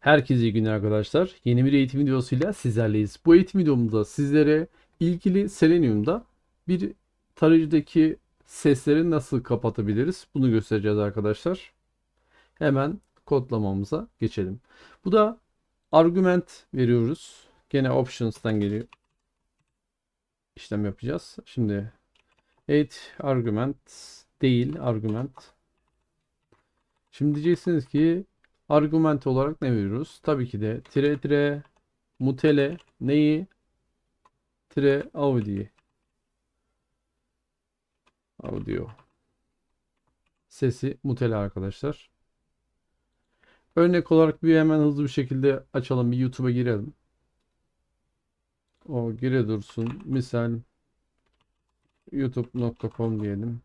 Herkese iyi günler arkadaşlar. Yeni bir eğitim videosuyla sizlerleyiz. Bu eğitim videomuzda sizlere ilgili Selenium'da bir tarayıcıdaki sesleri nasıl kapatabiliriz bunu göstereceğiz arkadaşlar. Hemen kodlamamıza geçelim. Bu da argüment veriyoruz. Gene options'tan geliyor. İşlem yapacağız. Şimdi 8 argument değil argument. Şimdi diyeceksiniz ki argüment olarak ne veriyoruz? Tabii ki de tire tire mutele neyi? Tire audio. Audio. Sesi mutele arkadaşlar. Örnek olarak bir hemen hızlı bir şekilde açalım. Bir YouTube'a girelim. O gire dursun. Misal youtube.com diyelim.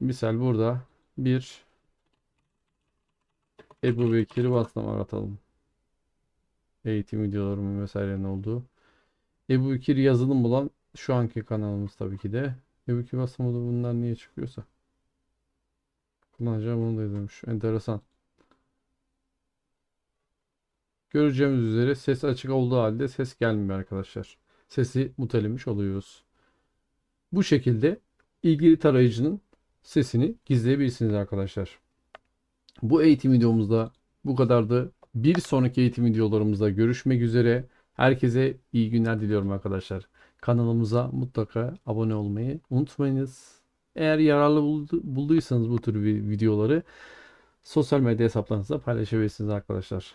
Misal burada bir Ebu Bekir Baslamar atalım. Eğitim videolarımın vesairenin olduğu. Ebu Bekir yazılım bulan şu anki kanalımız tabii ki de. Ebu Bekir Baslamar bunlar niye çıkıyorsa. Kullanacağım bunu da yazılmış. Enteresan. Göreceğimiz üzere ses açık olduğu halde ses gelmiyor arkadaşlar. Sesi mutelemiş oluyoruz. Bu şekilde ilgili tarayıcının sesini gizleyebilirsiniz arkadaşlar. Bu eğitim videomuzda bu kadardı. Bir sonraki eğitim videolarımızda görüşmek üzere. Herkese iyi günler diliyorum arkadaşlar. Kanalımıza mutlaka abone olmayı unutmayınız. Eğer yararlı buldu- bulduysanız bu tür vi- videoları sosyal medya hesaplarınızda paylaşabilirsiniz arkadaşlar.